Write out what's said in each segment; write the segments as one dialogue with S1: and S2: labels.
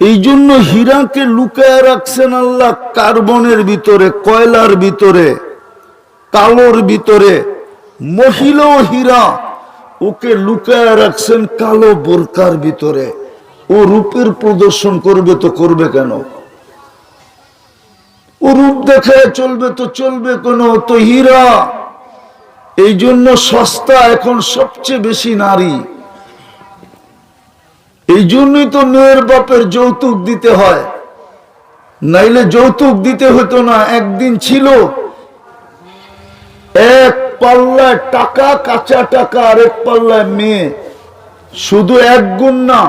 S1: এই জন্য হীরাকে লুকায় রাখছেন আল্লাহ কার্বনের ভিতরে, কয়লার ভিতরে, কালোর ভিতরে। মহিলা হীরা, ওকে লুকায় রাখছেন কালো বোরকার ভিতরে। ও রূপের প্রদর্শন করবে তো করবে কেন? ও রূপ দেখে চলবে তো চলবে কেন? তো হীরা এই জন্য সস্তা এখন সবচেয়ে বেশি নারী। এই জন্যই তো মেয়ের বাপের যৌতুক দিতে হয়। নাইলে যৌতুক দিতে হতো না, একদিন ছিল এক পাল্লায় টাকা, কাঁচা টাকা আর এক পাল্লায় মেয়ে। শুধু এক গুণ না,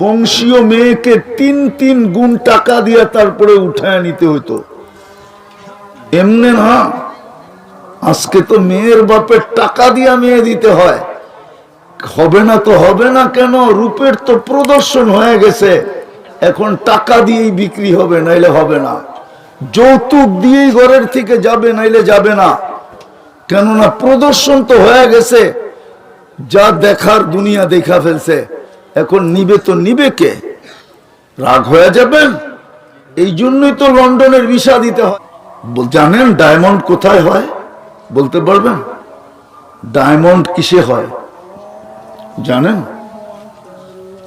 S1: বংশীয় মেয়েকে তিন তিন গুণ টাকা দিয়ে তারপরে উঠায় নিতে হতো। এমনি না, আজকে তো মেয়ের বাপের টাকা দিয়া মেয়ে দিতে হয়। হবে না তো হবে না কেন? রূপের তো প্রদর্শন হয়ে গেছে। এখন টাকা দিয়েই বিক্রি হবে, নাইলে হবে না। যৌতুক দিয়েই ঘরের থেকে যাবে, নাইলে যাবে না। কেননা প্রদর্শন তো হয়ে গেছে। যা দেখার দুনিয়া দেখা ফেলছে। এখন নিবে তো নিবে কে? রাগ হয়ে যাবেন এই জন্যই তো লন্ডনের ভিসা দিতে হয়। জানেন ডায়মন্ড কোথায় হয়? বলতে পারবেন? ডায়মন্ড কিসে হয়? জানেন?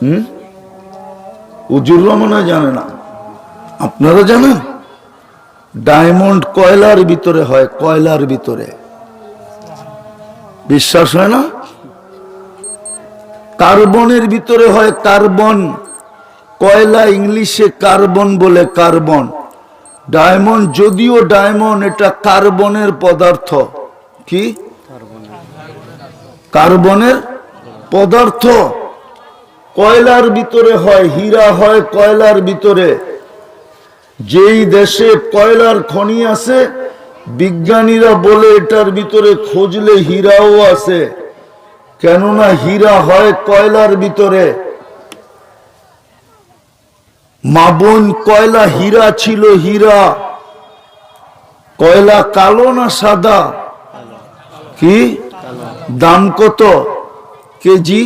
S1: হুম? উজুর রহমানা জানে না। আপনারা জানেন? ডায়মন্ড কয়লার ভিতরে হয়, কয়লার ভিতরে। বিশ্বাস হয় না? কার্বনের ভিতরে হয় কার্বন। কয়লা ইংলিশে কার্বন বলে কার্বন। ডায়মন্ড, যদিও ডায়মন্ড এটা কার্বনের পদার্থ। কি? কার্বনের? পদার্থ কয়লার ভিতরে হয়, হীরা হয় কয়লার ভিতরে। যেই দেশে কয়লার খনি আছে, বিজ্ঞানীরা বলে এটার ভিতরে খুঁজলে হীরাও আছে। কেননা হীরা হয় কয়লার ভিতরে। মা বোন কয়লা, হীরা ছিল হীরা। কয়লা কালো না সাদা? কি? দাম কত? কেজি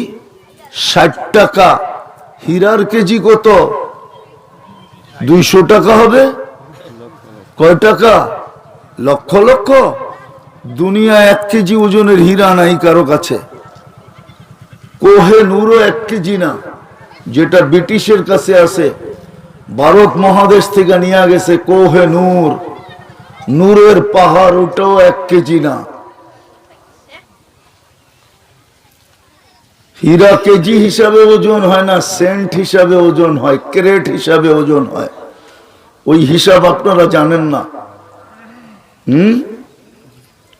S1: ষাট টাকা। হীরার কেজি কত? দুইশো টাকা হবে। কয় টাকা? লক্ষ লক্ষ। দুনিয়া এক কেজি ওজনের হীরা নাই কারও কাছে। কোহে নূরও এক কেজি না, যেটা ব্রিটিশের কাছে আছে। ভারত মহাদেশ থেকে নিয়ে গেছে কোহে নূর। নূরের পাহাড় ওটাও এক কেজি না। হীরা কেজি হিসাবে ওজন হয় না, সেন্ট হিসাবে ওজন হয়, ক্রেট হিসাবে ওজন হয়। ওই হিসাব আপনারা জানেন না। হুম?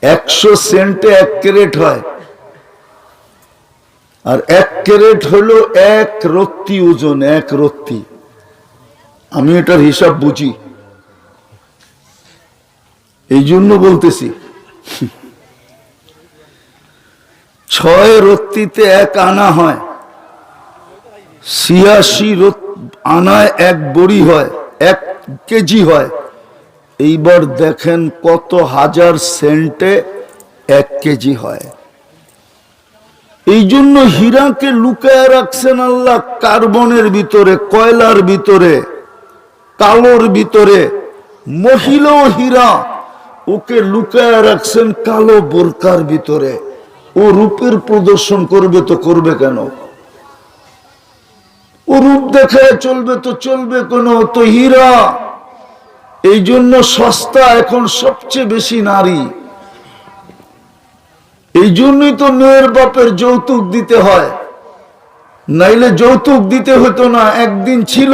S1: একশো সেন্টে এক ক্যারেট হয়। আর এক ক্যারেট হলো এক রত্তি ওজন, এক রত্তি। আমি এটার হিসাব বুঝি। এই জন্য বলতেছি। ছয় রত্তিতে এক আনা হয়, ছিয়াশি আনায় এক বড়ি হয়, এক কেজি হয়। এইবার দেখেন কত হাজার সেন্টে এক কেজি হয়। এই জন্য হীরাকে লুকায় রাখছেন আল্লাহ কার্বনের ভিতরে, কয়লার ভিতরে, কালোর ভিতরে। মহিলা হীরা, ওকে লুকায় রাখছেন কালো বোরকার ভিতরে। ও রূপের প্রদর্শন করবে তো করবে কেন? ও রূপ দেখে চলবে তো চলবে কেন? তো হীরা। এই জন্য সস্তা এখন সবচেয়ে বেশি নারী। এই জন্যই তো মেয়ের বাপের যৌতুক দিতে হয়। নাইলে যৌতুক দিতে হতো না, একদিন ছিল,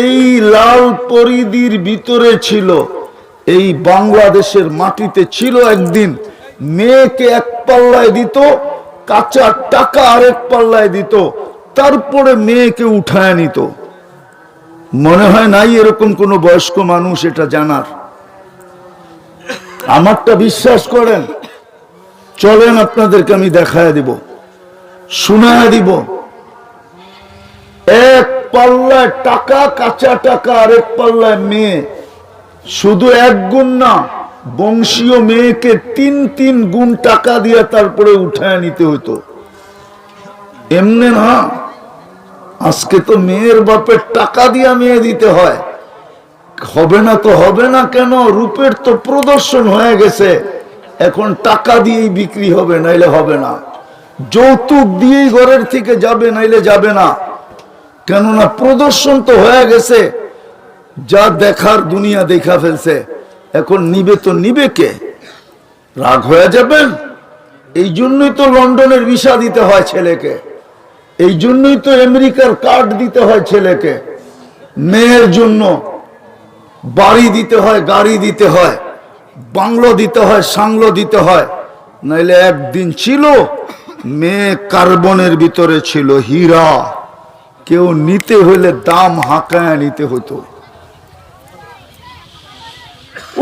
S1: এই লাল পরিদির ভিতরে ছিল, এই বাংলাদেশের মাটিতে ছিল একদিন। মেয়েকে এক পাল্লায় দিত, কাঁচা টাকা আরেক পাল্লায় দিত, তারপরে মেয়েকে উঠায় নিত। মনে হয় নাই এরকম কোন বয়স্ক মানুষ এটা জানার। আমারটা বিশ্বাস করেন, চলেন আপনাদেরকে আমি দেখায় দিব, শোনায় দিব। এক পাল্লায় টাকা, কাঁচা টাকা, আরেক পাল্লায় মেয়ে, শুধু এক গুণ না বংশীয় মেয়েকে তিন তিন গুণ টাকা দিয়ে তারপরে উঠায় নিতে হতো এমনি না, আজকে তো মেয়ের বাপের টাকা দিয়া মেয়ে দিতে হয়। হবে না তো হবে না কেন? রূপের তো প্রদর্শন হয়ে গেছে। এখন টাকা দিয়েই বিক্রি হবে, নাইলে হবে না। যৌতুক দিয়েই ঘরের থেকে যাবে, নাইলে যাবে না। কেননা প্রদর্শন তো হয়ে গেছে। যা দেখার দুনিয়া দেখা ফেলছে। এখন নিবে তো নিবে কে? রাগ হয়ে যাবেন এই জন্যই তো লন্ডনের ভিসা দিতে হয় ছেলেকে। এই জন্যই তো আমেরিকার কার্ড দিতে হয় ছেলেকে। মেয়ের জন্য বাড়ি দিতে হয়, গাড়ি দিতে হয়, বাংলো দিতে হয়, সাংলো দিতে হয়। নাইলে একদিন ছিল, মেয়ে কার্বনের ভিতরে ছিল হীরা। কেউ নিতে হইলে দাম হাঁকায় নিতে হতো।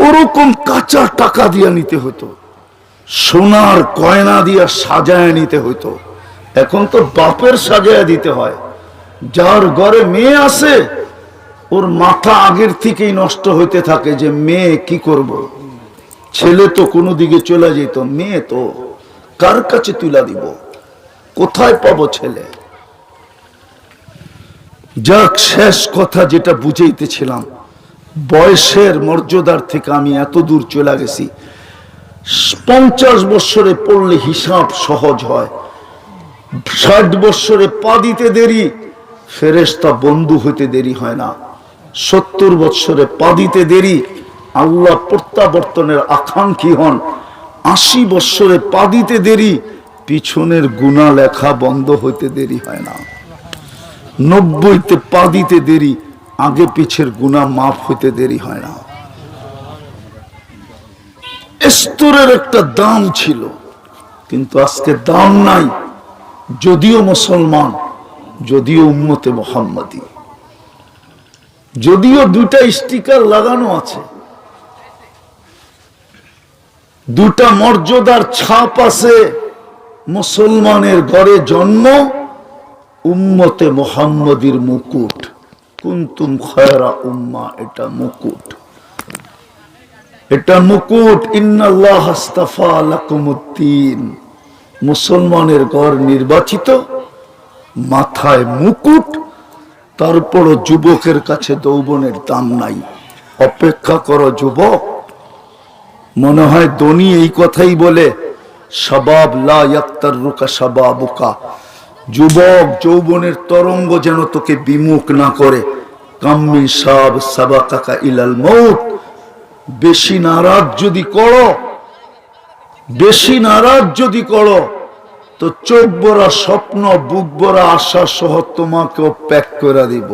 S1: ওরকম কাঁচা টাকা দিয়ে নিতে হতো সোনার গয়না দিয়া সাজায় নিতে হতো এখন তো বাপের সাজায় দিতে হয়। যার ঘরে মেয়ে আছে, ওর মাথা আগের থেকেই নষ্ট হইতে থাকে যে মেয়ে কি করব। ছেলে তো কোনো দিকে চলে যেত, মেয়ে তো। কার কাছে তুলা দিব? কোথায় পাবো ছেলে? যাক, শেষ কথা যেটা বুঝাইতেছিলাম। বয়সের মর্যাদার থেকে আমি এত দূর চলে গেছি। পঞ্চাশ বৎসরে পড়লে হিসাব সহজ হয়। ষাট বৎসরে পা দিতে দেরি ফেরেস্তা বন্ধু হইতে দেরি হয় না। সত্তর বৎসরে পা দিতে দেরি, আল্লাহ প্রত্যাবর্তনের আকাঙ্ক্ষী হন। আশি বৎসরে পা দিতে দেরি, পিছনের গুণা লেখা বন্ধ হইতে দেরি হয় না। নব্বইতে পা দিতে দেরি আগে পিছের গুণা মাফ হইতে দেরি হয় না। স্তরের একটা দাম ছিল, কিন্তু আজকে দাম নাই, যদিও মুসলমান, যদিও উম্মতে মোহাম্মদী। যদিও দুটা স্টিকার লাগানো আছে দুটা মর্যাদার ছাপ আছে, মুসলমানের ঘরে জন্ম, উম্মতে মোহাম্মদীর মুকুট। কুন্তুম খয়রা উম্মা, এটা মুকুট। এটা মুকুট, ইন্নাল্লাহ আস্তাফা লাকুমুদ্দিন। মুসলমানের ঘর নির্বাচিত, মাথায় মুকুট, তারপরও যুবকের কাছে দৌবনের দাম নাই। অপেক্ষা করো যুবক, মনে হয় ধনী এই কথাই বলে সবাব লা ইয়াক্তার রুকা সবাবুকা যুবক যৌবনের তরঙ্গ যেন তোকে বিমুখ না করে কাম্মি সাব সাবা কাকা ইলাল মৌত। বেশি নারাজ যদি করো, বেশি নারাজ যদি করো, তো চোখ বড়া স্বপ্ন, বুক বড়া আশা সহ তোমাকেও প্যাক করে দিব।